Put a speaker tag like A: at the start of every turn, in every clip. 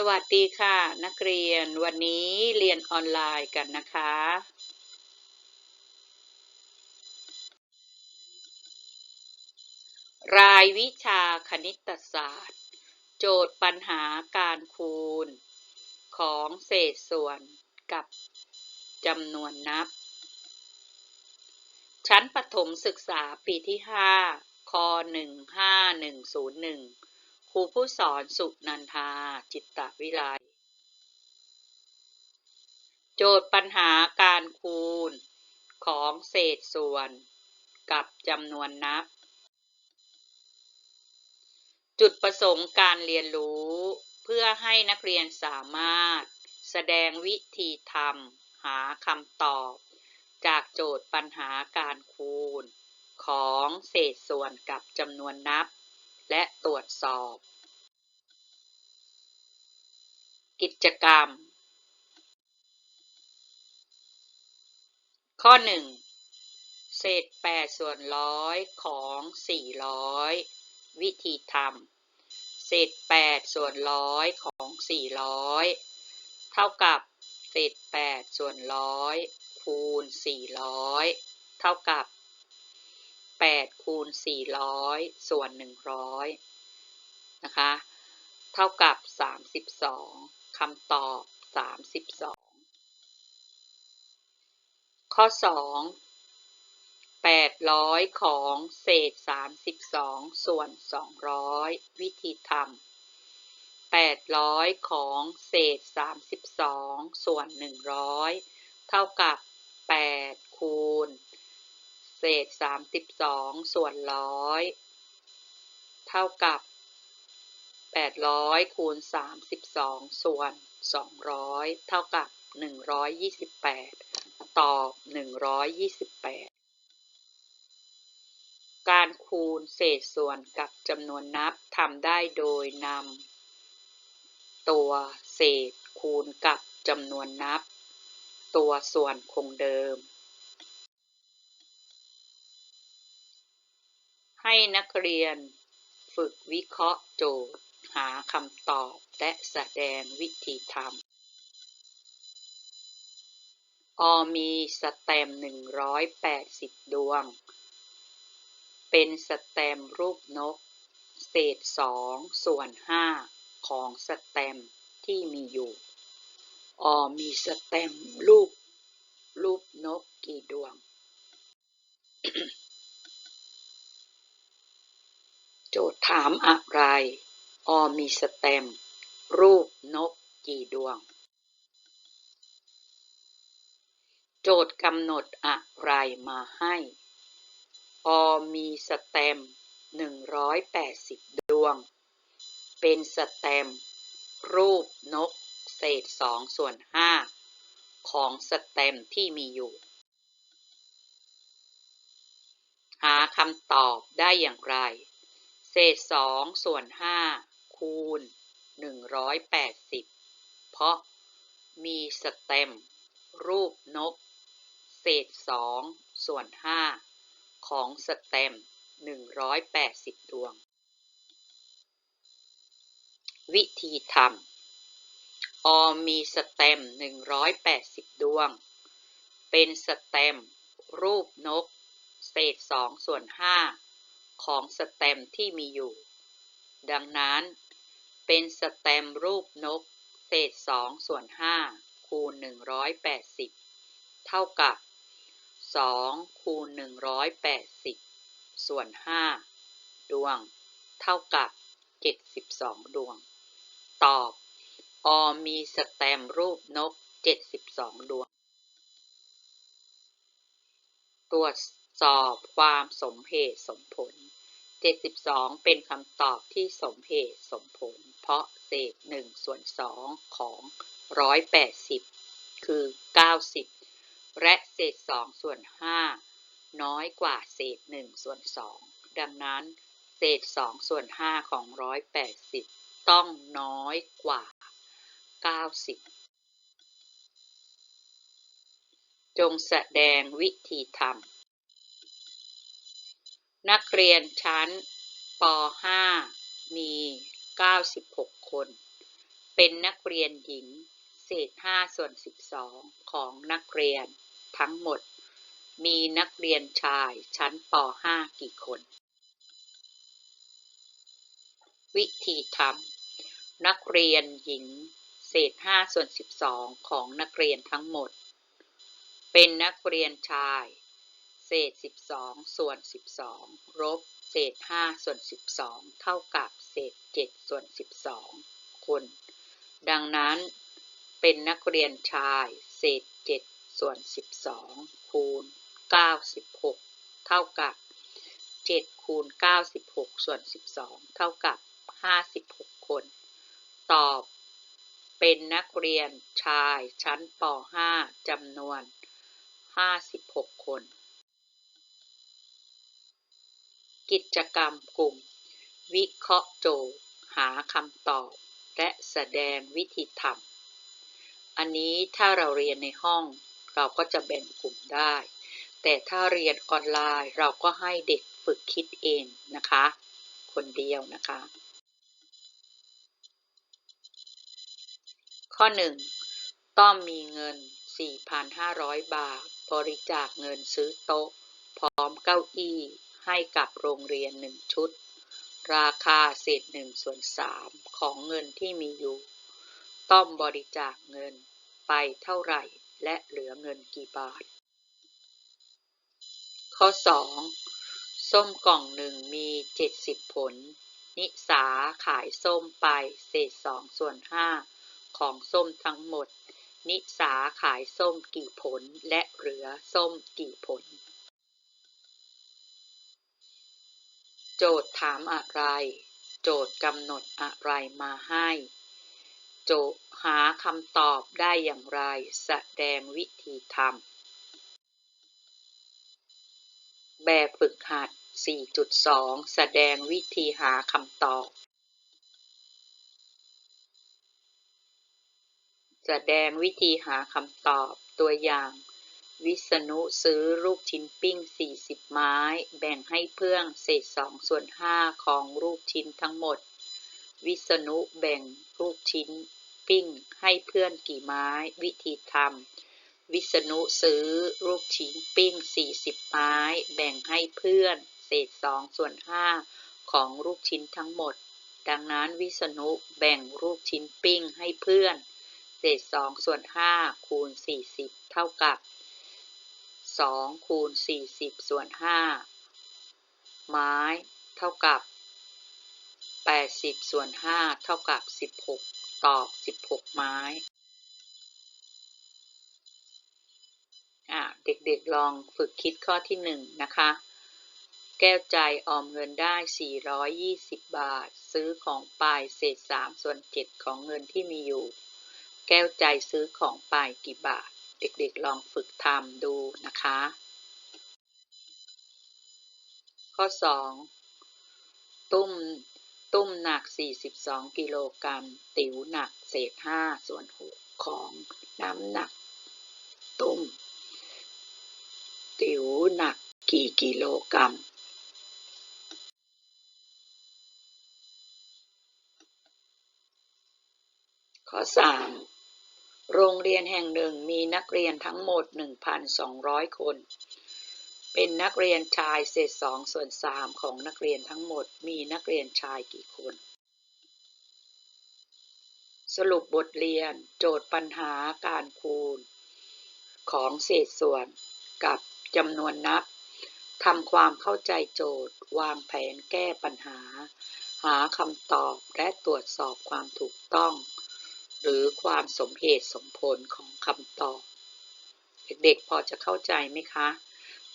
A: สวัสดีค่ะ นักเรียนวันนี้เรียนออนไลน์กันนะคะ รายวิชาคณิตศาสตร์ โจทย์ปัญหาการคูณ ของเศษส่วนกับจำนวนนับ ชั้นประถมศึกษาปีที่ 5ค15101 ครูผู้สอนสุนันทา จิตตวิไลโจทย์ปัญหาการคูณของเศษส่วนกับจำนวนนับ จุดประสงค์การเรียนรู้เพื่อให้นักเรียนสามารถ แสดงวิธีทำหาคำตอบ จากโจทย์ปัญหาการคูณ ของเศษส่วนกับจำนวนนับ และตรวจสอบ กิจกรรม ข้อ 1 เศษ 8 ส่วนร้อยของ 400 วิธีทำเศษ 8 ส่วนร้อยของ 400 เท่ากับเศษ 8 ส่วนร้อยคูณ 400 เท่ากับ 8คูณ400 ส่วน 100 นะคะ เท่ากับ 32คำตอบ 32 ข้อ 2 800 ของเศษ 32 ส่วน 200 วิธีทำ800 ของเศษ 32 ส่วน 100 เท่ากับ 8 คูณ เศษ 32 ส่วนร้อยเท่ากับ 800 คูณ 32 ส่วน 200 เท่ากับ 128 ตอบ 128 การคูณเศษส่วนกับจำนวนนับทำได้โดยนำตัวเศษคูณกับจำนวนนับ ตัวส่วนคงเดิม ให้นักเรียนฝึกวิเคราะห์โจทย์ หาคำตอบและแสดงวิธีทำออมีสแตมป์180 ดวง เป็นสแตมรูปนก เศษ 2 ส่วน 5 ของสแตมที่มีอยู่ออมีสแตมรูปรูปนกกี่ดวง โจทย์ถามอะไร ออมีสแตมรูปนกกี่ดวง โจทย์กำหนดอะไรมาให้ ออมีสแตมป์180 ดวง เป็นสแตมรูปนกเศษ 2 ส่วน 5 ของสแตมที่มีอยู่ หาคำตอบได้อย่างไร เศษ2ส่วน5คูณ180เพราะมีสแตมรูปนก เศษ2ส่วน5ของสแตมป์180ดวง วิธีทำออมมีสแตมป์180ดวง เป็นสแตมรูปนก เศษ2ส่วน5 ของสแตมที่มีอยู่ ดังนั้น เป็นสแตมรูปนก เศษ 2 ส่วน 5 คูณ 180 เท่ากับ 2 คูณ 180 ส่วน 5 ดวง เท่ากับ 72 ดวง ตอบ อมีสแตมรูปนก 72 ดวง ตรวจ สอบความสมเหตุสมผล 72 เป็นคำตอบที่สมเหตุสมผล เพราะเศษ1ส่วน2ของ 180 คือ 90 และเศษ2ส่วน 5 น้อยกว่าเศษ1ส่วน 2 ดังนั้น เศษ2ส่วน 5 ของ 180 ต้องน้อยกว่า 90จงแสดงวิธีทำ นักเรียนชั้นป .5 มี 96 คน เป็นนักเรียนหญิง เศษ 5 ส่วน 12 ของนักเรียนทั้งหมด มีนักเรียนชายชั้นป .5 กี่คน วิธีทำนักเรียนหญิง เศษ 5 ส่วน 12 ของนักเรียนทั้งหมด เป็นนักเรียนชาย เศษ 12 ส่วน 12ลบเศษ 5 ส่วน 12 เท่ากับเศษ 7 ส่วน 12คนดังนั้นเป็นนักเรียนชายเศษ 7 ส่วน 12 คูณ 96 เท่ากับ 7 คูณ 96 ส่วน 12 เท่ากับ 56 คน ตอบเป็นนักเรียนชายชั้นป .5 จำนวน 56 คน กิจกรรมกลุ่ม วิเคราะห์โจทย์หาคำตอบ และแสดงวิธีทำอันนี้ถ้าเราเรียนในห้อง เราก็จะแบ่งกลุ่มได้ แต่ถ้าเรียนออนไลน์เราก็ให้เด็กฝึกคิดเองนะคะ คนเดียวนะคะ ข้อ 1 ต้องมีเงิน 4,500 บาท บริจาคเงินซื้อโต๊ะ พร้อมเก้าอี้ ให้กับโรงเรียนหนึ่งชุด ราคาเศษหนึ่งส่วนสามของเงินที่มีอยู่ ต้องบริจาคเงินไปเท่าไหร่และเหลือเงินกี่บาท ข้อ 2 ส้มกล่องหนึ่งมี 70 ผล นิสาขายส้มไปเศษ2ส่วน5ของส้มทั้งหมด นิสาขายส้มกี่ผลและเหลือส้มกี่ผล โจทย์ถามอะไร โจทย์กำหนดอะไรมาให้ โจทย์หาคำตอบได้อย่างไร แสดงวิธีทำ แบบฝึกหัด 4.2 แสดงวิธีหาคำตอบ แสดงวิธีหาคำตอบตัวอย่าง วิษณุซื้อลูกชิ้นปิ้ง 40 ไม้ แบ่งให้เพื่อนเศษ2ส่วน5ของลูกชิ้นทั้งหมด วิษณุแบ่งลูกชิ้นปิ้งให้เพื่อนกี่ไม้ วิธีทำวิษณุซื้อลูกชิ้นปิ้ง 40 ไม้ แบ่งให้เพื่อน เศษ2ส่วน5ของลูกชิ้นทั้งหมด ดังนั้นวิษณุแบ่งลูกชิ้นปิ้งให้เพื่อน เศษ2ส่วน5คูณ 40 เท่ากับ 2คูณ40ส่วน5ไม้เท่ากับ80ส่วน5เท่ากับ16ตอบ16ไม้เด็กๆลองฝึกคิดข้อที่1นะคะ แก้วใจออมเงินได้ 420 บาท ซื้อของไปเศษ3ส่วน7ของเงินที่มีอยู่ แก้วใจซื้อของไปกี่บาท เด็กๆลองฝึกทำดูนะคะ ข้อ 2 ตุ้มตุ้มหนัก 42 กิโลกรัม ติ๋วหนักเศษ 5 ส่วน 6 ของน้ำหนัก ตุ้ม ติ๋วหนักกี่กิโลกรัม ข้อ 3 โรงเรียนแห่งหนึ่งมีนักเรียนทั้งหมด 1,200 คน เป็นนักเรียนชายเศษ2ส่วน3ของนักเรียนทั้งหมด มีนักเรียนชายกี่คน สรุปบทเรียนโจทย์ปัญหาการคูณ ของเศษส่วนกับจำนวนนับทำความเข้าใจโจทย์ วางแผนแก้ปัญหา หาคำตอบและตรวจสอบความถูกต้อง หรือความสมเหตุสมผลของคำตอบ เด็กๆพอจะเข้าใจไหมคะ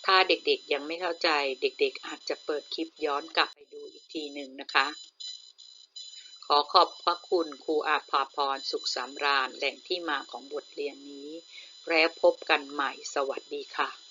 A: ถ้าเด็กๆยังไม่เข้าใจ เด็กๆอาจจะเปิดคลิปย้อนกลับไปดูอีกทีหนึ่งนะคะ ขอขอบพระคุณครูอาภาพรสุขสำราญแหล่งที่มาของบทเรียนนี้ แล้วพบกันใหม่สวัสดีค่ะ